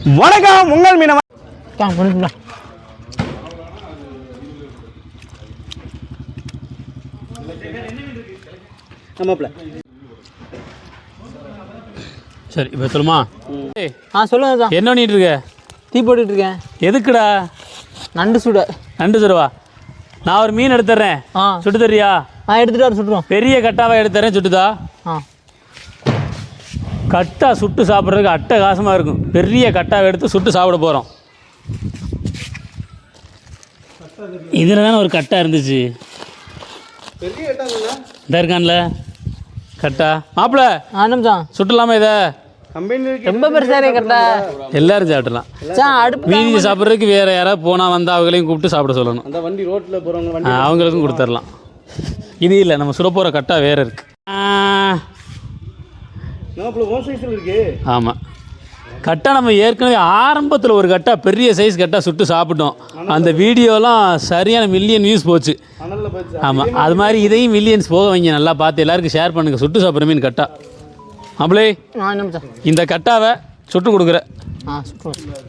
வணக்கம் உங்கள் மீனவ சரி இப்போ சொல்லுமா? ஏய், ஆ சொல்லுங்க தான் என்ன பண்ணிட்டு இருக்க? தீ போட்டுட்டு இருக்கேன். எதுக்குடா? நண்டு சுட. நண்டு சுடுவா? நான் ஒரு மீன் எடுத்துறேன். ஆ. சுட்டு தரியா ஆ எடுத்துட்டு வர சுட்டுருவோம். பெரிய கட்டாவை எடுத்துறேன் சுட்டுதா? ஆ. கட்டா சுட்டு சாப்பிட்றதுக்கு அட்டை காசமாக இருக்கும். பெரிய கட்டாவை எடுத்து சுட்டு சாப்பிட போகிறோம் இதில் தானே ஒரு கட்டா இருந்துச்சு. இந்த இருக்கான்ல. கட்டா. மாப்பிள ஆ நிமிஷம். சுட்டலாமா இதை? ரொம்ப பெருசாக கரெக்டா எல்லாரும் சாப்பிடலாம். அடுப்பு மீதி சாப்பிட்றதுக்கு வேறு யாராவது போனால் வந்து அவங்களையும் கூப்பிட்டு சாப்பிட சொல்லணும். அந்த வண்டி ரோட்ல போறவங்க ஆ, வண்டி அவங்களுக்கும் கொடுத்துர்லாம் இது இல்லை நம்ம சுட போகிற கட்டா வேறு இருக்கு. ஆமாம் கட்டா நம்ம ஏற்கனவே ஆரம்பத்தில் ஒரு கட்டா பெரிய சைஸ் கட்டா சுட்டு சாப்பிட்டோம். அந்த வீடியோலாம் சரியான மில்லியன் வியூஸ் போச்சு. ஆமாம் அது மாதிரி இதையும் மில்லியன்ஸ் போக வைங்க. நல்லா பார்த்து எல்லாருக்கும் ஷேர் பண்ணுங்கள் சுட்டு சாப்பிட்ற மீன் கட்டா. அப்படியே இந்த கட்டாவை சுட்டு கொடுக்குற. ஆ சுட்டுருவோம்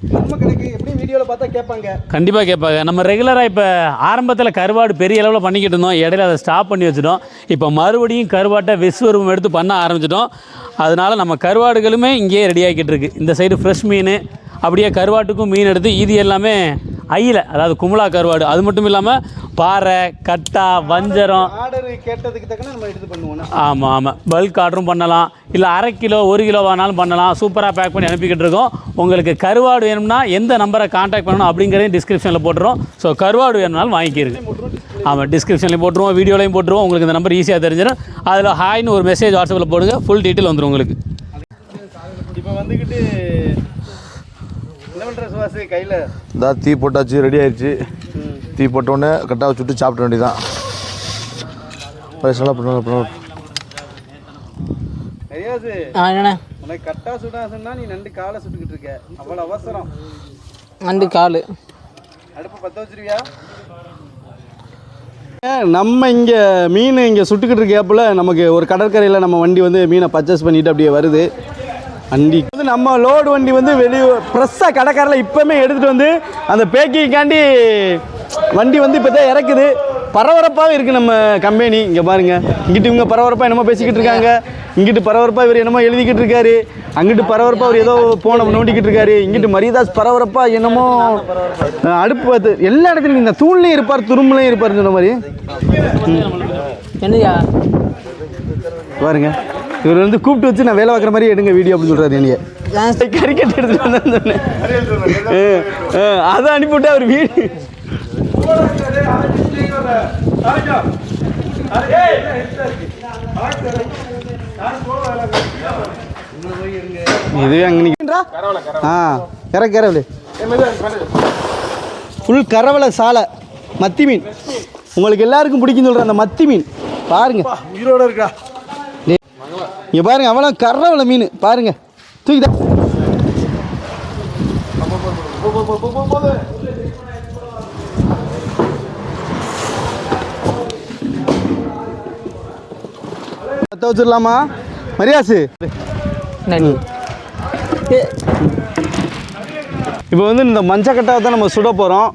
அப்பல எப்படி பார்த்தா கேட்பாங்க? கண்டிப்பாக கேட்பாங்க. நம்ம ரெகுலராக இப்போ ஆரம்பத்தில் கருவாடு பெரிய அளவில் பண்ணிக்கிட்டு இருந்தோம். இடையில அதை ஸ்டாப் பண்ணி வச்சுட்டோம். இப்போ மறுபடியும் கருவாட்டை விஸ்வரூபம் எடுத்து பண்ண ஆரம்பிச்சிட்டோம். அதனால நம்ம கருவாடுகளுமே இங்கேயே ரெடி ஆகிக்கிட்டு இருக்கு. இந்த சைடு ஃப்ரெஷ் மீன் அப்படியே கருவாட்டுக்கும் மீன் எடுத்து இது எல்லாமே ஐயில் அதாவது குமுலா கருவாடு. அது மட்டும் இல்லாமல் பாறை கட்டா வஞ்சரம். ஆர்டர் கேட்டதுக்கு தக்கன நம்ம எடுத்து பண்ணுவோம் ஆமாம் ஆமாம் பல்க் ஆர்டரும் பண்ணலாம். இல்லை அரை கிலோ ஒரு கிலோ வேணாலும் பண்ணலாம். சூப்பராக பேக் பண்ணி அனுப்பிக்கிட்டு இருக்கோம். உங்களுக்கு கருவாடு வேணும்னா எந்த நம்பரை காண்டாக்ட் பண்ணணும் அப்படிங்கிறதையும் டிஸ்கிரிப்ஷனில் போட்டுருவோம். ஸோ கருவாடு வேணும்னாலும் வாங்கிக்கிறது ஆமாம் டிஸ்கிரிப்ஷன்லையும் போட்டுருவோம் வீடியோலையும் போட்டுருவோம். உங்களுக்கு இந்த நம்பர் ஈஸியாக தெரிஞ்சிடும். அதில் ஹாய்னு ஒரு மெசேஜ் வாட்ஸ்அப்பில் போடுங்க. ஃபுல் டீட்டெயில் வந்துடும் உங்களுக்கு. இப்போ வந்துக்கிட்டு என்ன பண்ற சுவாசு கையில? இதா தீ போட்டாச்சு ரெடி ஆயிடுச்சு தீ போட்ட உடனே கட்டாவை சுட்டு சாப்பிட வேண்டியதான் நிறையாசு ஆ என்னண்ணே? உனக்கு கட்டா நீ நண்டு காலை சுட்டுக்கிட்டு இருக்க. அவ்வளவு அவசரம். நண்டு கால். அடுப்பு பற்ற வச்சிருவியா? நம்ம இங்கே மீன் இங்கே சுட்டுக்கிட்டு இருக்கப்பல நமக்கு ஒரு கடற்கரையில் நம்ம வண்டி வந்து மீனை பர்ச்சேஸ் பண்ணிட்டு அப்படியே வருது. வண்டி. வந்து நம்ம லோடு வண்டி வந்து வெளியே ஃப்ரெஷ்ஷாக கடற்கரையில் இப்போவுமே எடுத்துகிட்டு வந்து அந்த பேக்கிங்காண்டி வண்டி வந்து இப்போ தான் இறக்குது. பரபரப்பாக இருக்குது நம்ம கம்பெனி இங்கே பாருங்க. இங்கிட்டு இவங்க பரபரப்பாக என்னமோ பேசிக்கிட்டு இருக்காங்க. இங்கிட்டு பரபரப்பாக இவர் என்னமோ எழுதிக்கிட்டு இருக்காரு. அங்கிட்டு பரபரப்பாக அவர் ஏதோ போனை நோண்டிக்கிட்டு இருக்காரு. இங்கிட்டு மரியதாஸ் பரபரப்பாக என்னமோ அடுப்பு பார்த்து எல்லா இடத்துலையும் இந்த தூண்லேயும் இருப்பார் துரும்புலையும் இருப்பார் சொன்ன மாதிரி. என்னையா? பாருங்க. இவர் வந்து கூப்பிட்டு வச்சு நான் வேலை பார்க்குற மாதிரி எடுங்க வீடியோ அப்படின்னு சொல்கிறாரு என்னைய. கறிக்கட்டு எடுத்துட்டு வந்தேன்னு. சொன்னேன் அதை அனுப்பிவிட்டு அவர் வீடு. இதுவே அங்கே நிற்கின்றா ஆ கரை கரவலை ஃபுல் கரவலை சாலை மத்தி மீன். உங்களுக்கு எல்லாருக்கும் பிடிக்கும் சொல்கிறேன் அந்த மத்தி மீன். பாருங்க. உயிரோட இருக்கா? இங்கே பாருங்க அவ்வளோ கரவலை மீன். பாருங்க. தூக்கி தா- பற்ற வச்சிடலாமா மரியாசு இப்போ வந்து இந்த மஞ்சக்கட்டாவை தான் நம்ம சுட போகிறோம்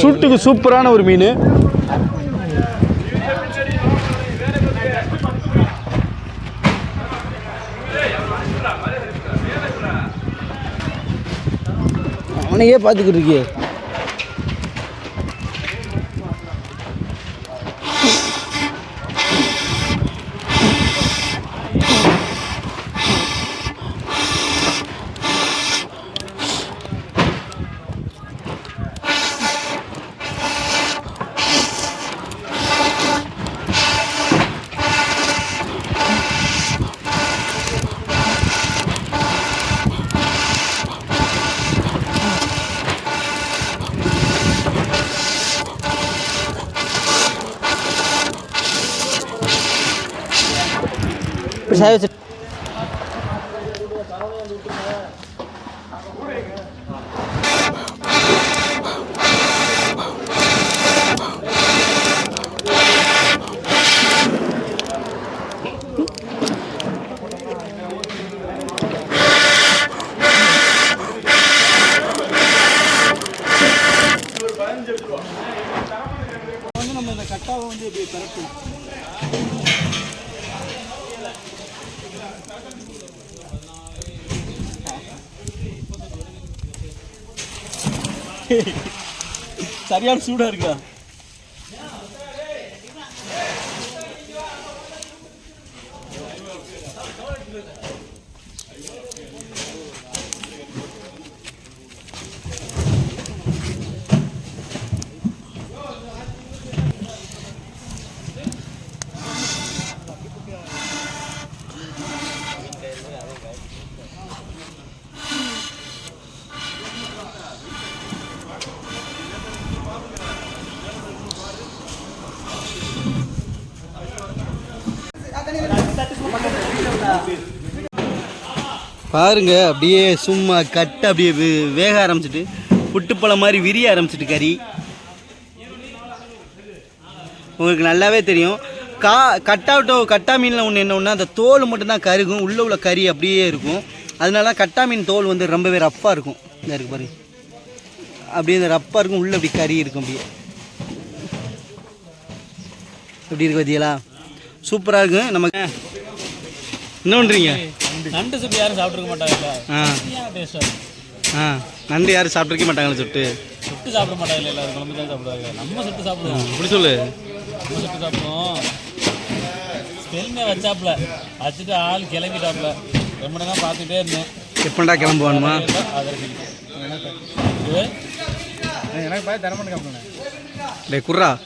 சுட்டுக்கு சூப்பரான ஒரு மீன். அவனையே பார்த்துக்கிட்டு இருக்கியே இப்படி சாய வச்சு வந்து நம்ம இந்த கட்டாவை வந்து இப்படி பரப்பலாம் சரியான சூடா இருக்கா? பாருங்க அப்படியே சும்மா கட்டு அப்படியே வேக ஆரம்பிச்சிட்டு புட்டுப்பழம் மாதிரி விரிய ஆரம்பிச்சிட்டு கறி. உங்களுக்கு நல்லாவே தெரியும். கா கட்டாவிட்டோ கட்டா மீனில் ஒன்று என்ன ஒன்று அந்த தோல் மட்டும்தான் கருகும். உள்ளே உள்ள கறி அப்படியே இருக்கும். அதனால கட்டா மீன் தோல் வந்து ரொம்பவே ரஃப்பாக இருக்கும். இந்த இருக்கு பாருங்க அப்படியே இந்த ரப்பாக இருக்கும். உள்ளே அப்படி கறி இருக்கும் அப்படியே. எப்படி இருக்கு பார்த்தீங்களா சூப்பராக இருக்கும். நமக்கு என்ன பண்ணுறீங்க நண்டு சுட்டு யாரும் சாப்பிட்ருக்க மாட்டாங்கல்ல? ஆ. டேஸ்ட்டாக ஆ. நண்டு யாரும் சாப்பிட்ருக்க மாட்டாங்களே சுட்டு? சுட்டு சாப்பிட மாட்டாங்க எல்லாரும்? குழம்பு தான் சாப்பிடுவாங்க. நம்ம சுட்டு சாப்பிடுவோம். இப்படி சொல்லு. நம்ம சுட்டு சாப்பிடுவோம். ஸ்மெல்மே வச்சாப்புல. வச்சுட்டு ஆள் கிளம்பிட்டாப்புல. ரொம்ப நேரம் பார்த்துட்டே இருந்தேன். எப்படா கிளம்புவானுமா? எனக்கு பார்த்து தரமாட்டேன் கம்பெனி டே குர்ரா.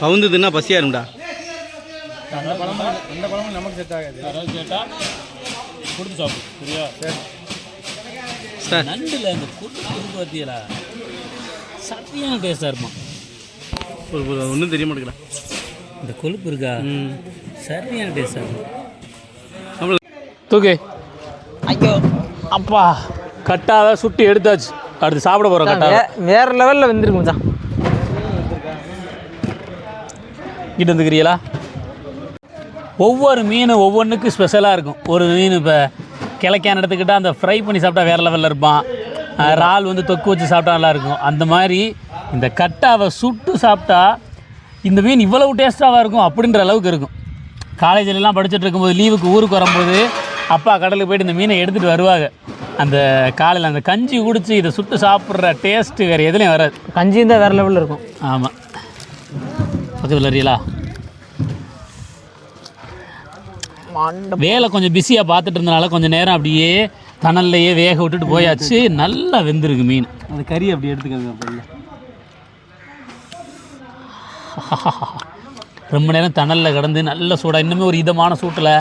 பவுந்ததுன்னா பசியாக இருக்கும்டா. அந்த பழமும் அந்த பழமும் நமக்கு செட் ஆகாது. யாராவது கேட்டால் கொடுத்து சாப்பிடு சரியா? சார். நண்டில் அந்த குட்டு குறுக்கு வத்தியலா சரியான டேஸ்ட்டாக இருப்பான் ஒரு ஒரு ஒன்றும் தெரிய மாட்டேங்கிறா இந்த கொழுப்பு இருக்கா? ம். சரியான டேஸ்ட்டாக இருக்கும் தூக்கு. ஐயோ. அப்பா கட்டாவை சுட்டி எடுத்தாச்சு. அடுத்து சாப்பிட போகிறோம் கட்டாவை வேற லெவலில் வந்துருக்கு மச்சான். கிட்ட வந்துக்கிறீங்களா? ஒவ்வொரு மீனும் ஒவ்வொன்றுக்கும் ஸ்பெஷலாக இருக்கும். ஒரு மீன் இப்போ கிழக்கான எடுத்துக்கிட்டால் அந்த ஃப்ரை பண்ணி சாப்பிட்டா வேறு லெவலில் இருப்பான். இறால் வந்து தொக்கு வச்சு சாப்பிட்டா நல்லா இருக்கும். அந்த மாதிரி இந்த கட்டாவை சுட்டு சாப்பிட்டா இந்த மீன் இவ்வளவு டேஸ்ட்டாக இருக்கும் அப்படின்ற அளவுக்கு இருக்கும். காலேஜிலலாம் படிச்சுட்டு இருக்கும்போது லீவுக்கு ஊருக்கு வரும்போது அப்பா கடலுக்கு போயிட்டு இந்த மீனை எடுத்துகிட்டு வருவாங்க. அந்த காலையில் அந்த கஞ்சி குடிச்சு இதை சுட்டு சாப்பிட்ற டேஸ்ட்டு வேறு எதுலேயும் வராது. கஞ்சியும் தான் வேற லெவலில் இருக்கும். ஆமாம் பக்கத்தில் அறியலா வேலை கொஞ்சம் பிஸியாக பார்த்துட்டு இருந்தனால கொஞ்சம் நேரம் அப்படியே தணல்லையே வேக விட்டுட்டு போயாச்சு. நல்லா வெந்திருக்கு மீன். அந்த கறி அப்படி எடுத்துக்கோங்க அப்போ ரொம்ப நேரம் தணலில் கிடந்து நல்ல சூடாக இன்னுமே ஒரு இதமான சூட்டில்.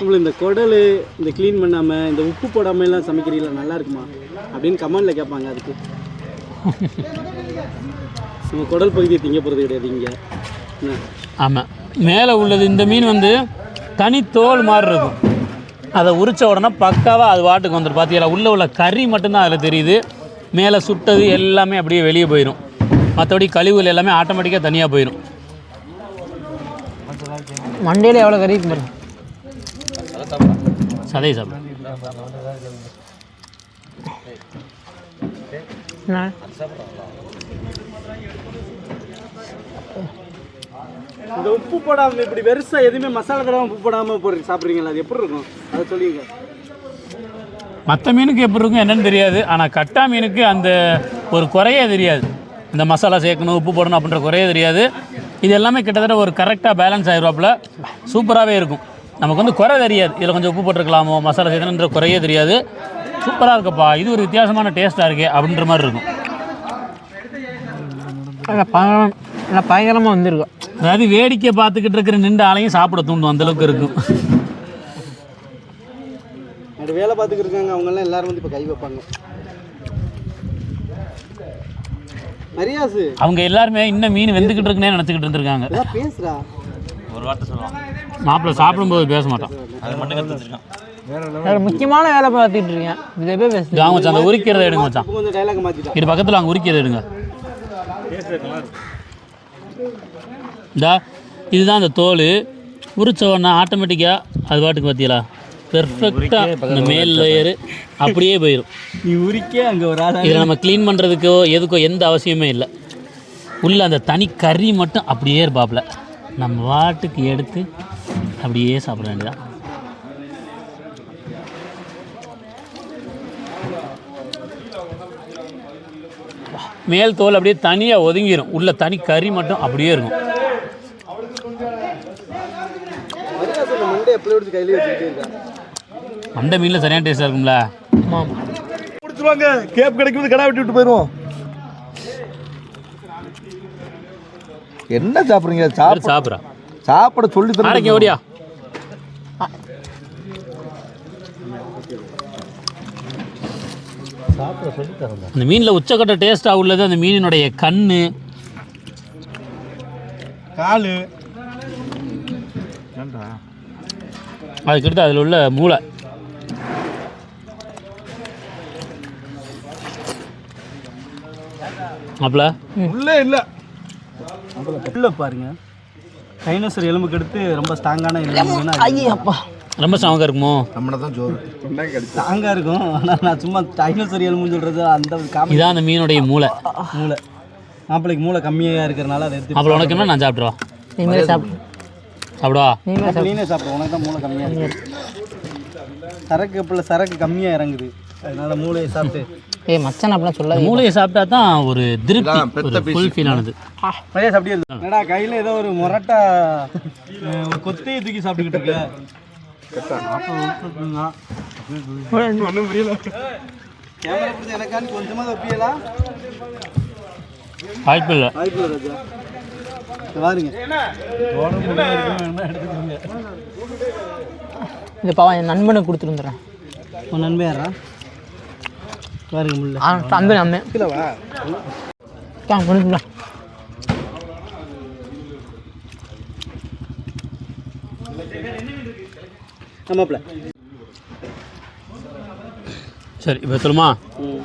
உங்களுக்கு இந்த குடல் இந்த க்ளீன் பண்ணாமல் இந்த உப்பு போடாம எல்லாம் சமைக்கிறீங்களா? நல்லா இருக்குமா? அப்படின்னு கமெண்டில் கேட்பாங்க அதுக்கு. நம்ம குடல் பகுதியை திங்க போகிறது கிடையாது இங்கே. ஆமாம் மேலே உள்ளது இந்த மீன் வந்து தனி தோல் மாதிரி இருக்கும். அதை உரிச்ச உடனே பக்காவாக அது வாட்டுக்கு வந்துடும் பார்த்தீங்களா உள்ளே உள்ள கறி மட்டும்தான் அதில் தெரியுது. மேலே சுட்டது எல்லாமே அப்படியே வெளியே போயிடும் மற்றபடி கழிவுகள் எல்லாமே ஆட்டோமேட்டிக்காக தனியாக போயிடும் மண்டையில் எவ்வளோ கறி இருக்கு சதை சாப்பிடும் என்ன? இந்த உப்பு போடாமல் இப்படி வெறுசாக எதுவுமே மசாலா தடவை உப்பு போடாமல் போடுறீங்க சாப்பிட்றீங்களா? அது எப்படி இருக்கும்? அதை சொல்லிங்க. மற்ற மீனுக்கு எப்படி இருக்கும் என்னன்னு தெரியாது. ஆனால் கட்டா மீனுக்கு அந்த ஒரு குறையே தெரியாது. இந்த மசாலா சேர்க்கணும் உப்பு போடணும் அப்படின்ற குறையே தெரியாது. இது எல்லாமே கிட்டத்தட்ட ஒரு கரெக்டாக பேலன்ஸ் ஆகிருவாப்புல சூப்பராகவே இருக்கும். நமக்கு வந்து குறை தெரியாது. இதில் கொஞ்சம் உப்பு போட்டிருக்கலாமோ மசாலா சேர்க்கணுன்ற குறையே தெரியாது. சூப்பராக இருக்குப்பா. இது ஒரு வித்தியாசமான டேஸ்ட்டாக இருக்கே அப்படின்ற மாதிரி இருக்கும். பயங்கரமாக வந்திருக்கும். அதாவது வேடிக்கை பார்த்துக்கிட்டு இருக்கிற நின்று ஆளையும் சாப்பிட தூண்டும் அந்தளவுக்கு இருக்கும் அது வேலை பார்த்துக்கிட்டு இருக்காங்க அவங்கெல்லாம் எல்லாரும் வந்து இப்போ கை வைப்பாங்க மரியாசு அவங்க எல்லாருமே இன்னும் மீன் வெந்துக்கிட்டு இருக்குன்னே நினச்சிக்கிட்டு இருந்திருக்காங்க ஏதாவது பேசுறா மாப்பிள்ளை சாப்பிடும்போது பேச மாட்டான் வேற முக்கியமான வேலை பார்த்துட்டு இருக்கேன் இதை போய் பேசு வாங்க மச்சான் அந்த உரிக்கிறத எடுங்க மச்சான் இது பக்கத்தில் அங்கே உரிக்கிறது எடுங்க இந்தா இதுதான் அந்த தோல். உரிச்ச உடனே ஆட்டோமேட்டிக்காக அது பாட்டுக்கு பார்த்தீங்களா பெர்ஃபெக்டாக இந்த மேல் லேயரு அப்படியே போயிடும் நீ உரிக்க அங்கே ஒரு ஆள் இதை நம்ம க்ளீன் பண்ணுறதுக்கோ எதுக்கோ எந்த அவசியமே இல்லை. உள்ள அந்த தனி கறி மட்டும் அப்படியே இருப்பாப்புல நம்ம வாட்டுக்கு எடுத்து அப்படியே சாப்பிட வேண்டியதான் மேல் தோல் அப்படியே தனியாக ஒதுங்கிரும். உள்ள தனி கறி மட்டும் அப்படியே இருக்கும். மண்டை எப்படி எடுத்து கையிலே வச்சுக்கிட்டே இருக்கேன் அந்த மீனில் சரியான டேஸ்ட்டாக இருக்கும்ல? ஆமாம் முடிச்சுருவாங்க கேப் கிடைக்கும்போது கடை வெட்டி விட்டு போயிடுவோம். என்ன சாப்பிட்றீங்க? சாப்பிட சாப்பிட்றா. சாப்பிட சொல்லி தரேன். ஓடியா? அந்த மீனில் உச்சக்கட்ட டேஸ்ட்டாக உள்ளது. அந்த மீனினுடைய கண்ணு. காலு. அதுக்கடுத்து அதில் உள்ள மூளை. அப்பல உள்ளே இல்லை. உள்ள பாருங்க. டைனோசர் எலும்புக்கு எடுத்து ரொம்ப ஸ்ட்ராங்கான எலும்புன்னா ஐயப்பா ரொம்ப ஸ்ட்ராங்காக இருக்குமோ? நம்மள தான் ஜோறு ஸ்ட்ராங்காக இருக்கும். ஆனால் நான் சும்மா டைனோசர் எலும்புன்னு சொல்கிறது அந்த காமி இதான் அந்த மீனுடைய மூளை. மூளை. மாப்பிள்ளைக்கு மூளை கம்மியாக இருக்கிறனால அதை எடுத்து அப்புறம் உனக்கு என்ன? நான் சாப்பிட்ருவா நீங்களே சாப்பிடு. சாப்பிடுவா? நீங்களே அப்ப நீனே சாப்பிடு. உனக்கு தான் மூளை கம்மியாக இருக்கு. சரக்கு இப்போ சரக்கு கம்மியாக இறங்குது. அதனால மூளையை சாப்பிட்டு. ஏய் மச்சான் அப்படிலாம் சொல்லாதீங்க மூளையை சாப்பிட்டா தான் ஒரு திருப்தி ஒரு ஃபுல் ஃபீல் ஆனது சாப்பிட்டே இருக்கு என்னடா கையில் ஏதோ ஒரு மொரட்டா கொத்தையை தூக்கி சாப்பிட்டுக்கிட்டு இருக்க. ஒன்றும் புரியல கேமரா பிடிச்ச எனக்கான்னு கொஞ்சமாக ஒப்பியலா வாய்ப்பு இல்லை வாய்ப்பு ராஜா. பாருங்க இது பாவம் என் நண்பனுக்கு கொடுத்துருந்துறேன் உன் நண்பன் யாரா பாருங்க முள்ள ஆ தம்பி நம்ம. கிலோவா கொடுத்துடா ஆமாப்ல சரி இப்போ சொல்லுமா? ம்.